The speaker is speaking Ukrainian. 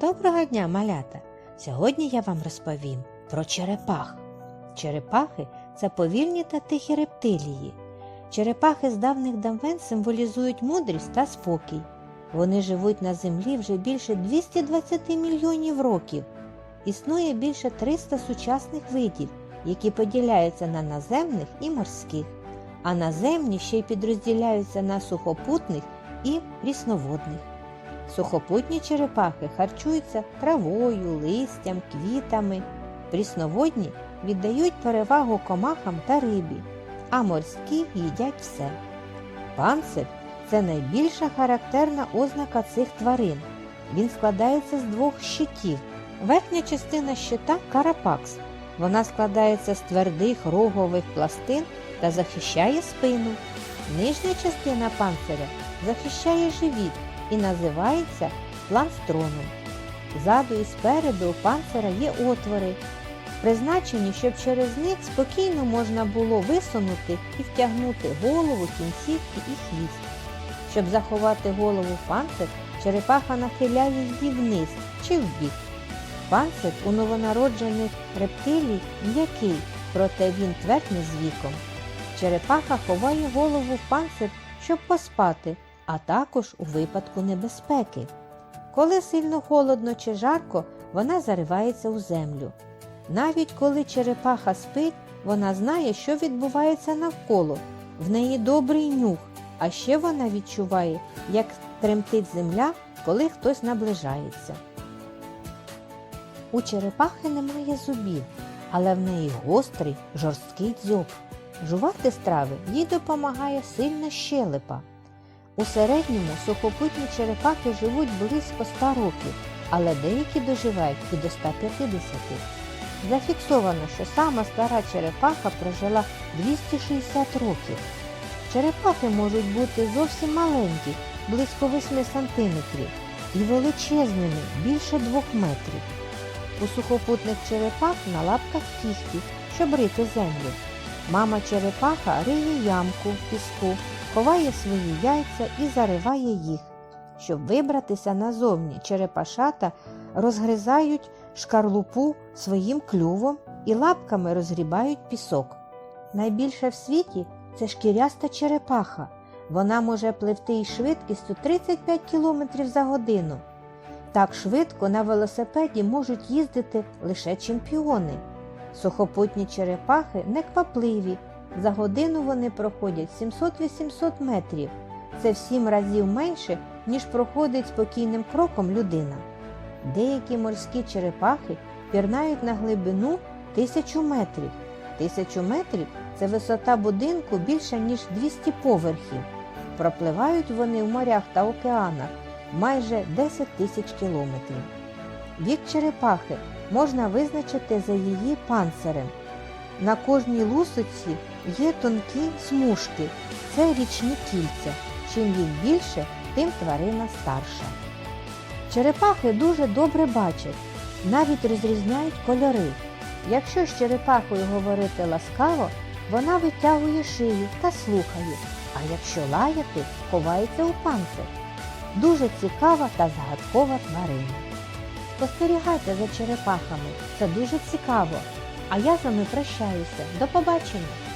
Доброго дня, малята! Сьогодні я вам розповім про черепах. Черепахи це повільні та тихі рептилії. Черепахи з давних давен символізують мудрість та спокій. Вони живуть на землі вже більше 220 мільйонів років. Існує більше 300 сучасних видів, які поділяються на наземних і морських, а наземні ще й підрозділяються на сухопутних і прісноводних. Сухопутні черепахи харчуються травою, листям, квітами. Прісноводні віддають перевагу комахам та рибі, а морські їдять все. Панцир це найбільша характерна ознака цих тварин. Він складається з двох щитів. Верхня частина щита карапакс. Вона складається з твердих рогових пластин та захищає спину. Нижня частина панциря захищає живіт і називається планстроном. Ззаду і спереду у панцира є отвори, призначені, щоб через них спокійно можна було висунути і втягнути голову, кінцівки і хвіст. Щоб заховати голову в панцир, черепаха нахиляє її вниз чи вбік. Панцир у новонароджених рептилій м'який, проте він твердне з віком. Черепаха ховає голову в панцир, щоб поспати, а також у випадку небезпеки. Коли сильно холодно чи жарко, вона заривається у землю. Навіть коли черепаха спить, вона знає, що відбувається навколо. В неї добрий нюх, а ще вона відчуває, як тремтить земля, коли хтось наближається. У черепахи немає зубів, але в неї гострий жорсткий дзьоб. Жувати страви їй допомагає сильна щелепа. У середньому сухопутні черепахи живуть близько 100 років, але деякі доживають і до 150. Зафіксовано, що сама стара черепаха прожила 260 років. Черепахи можуть бути зовсім маленькі, близько 8 см, і величезними більше 2 метрів. У сухопутних черепах на лапках кісті, щоб рити землю. Мама черепаха риє ямку піску, ховає свої яйця і зариває їх. Щоб вибратися назовні, черепашата розгризають шкарлупу своїм клювом і лапками розгрібають пісок. Найбільше в світі це шкіряста черепаха. Вона може пливти із швидкістю 35 км за годину. Так швидко на велосипеді можуть їздити лише чемпіони. Сухопутні черепахи неквапливі. За годину вони проходять 700-800 метрів. Це в сім разів менше, ніж проходить спокійним кроком людина. Деякі морські черепахи пірнають на глибину тисячу метрів. Тисячу метрів це висота будинку більше, ніж 200 поверхів. Пропливають вони в морях та океанах майже 10 тисяч кілометрів. Вік черепахи можна визначити за її панцирем. На кожній лусочці є тонкі смужки, це річні кільця. Чим їх більше, тим тварина старша. Черепахи дуже добре бачать, навіть розрізняють кольори. Якщо з черепахою говорити ласкаво, вона витягує шию та слухає, а якщо лаяти, ховається у панцир. Дуже цікава та загадкова тварина. Спостерігайте за черепахами, це дуже цікаво. А я з вами прощаюся. До побачення!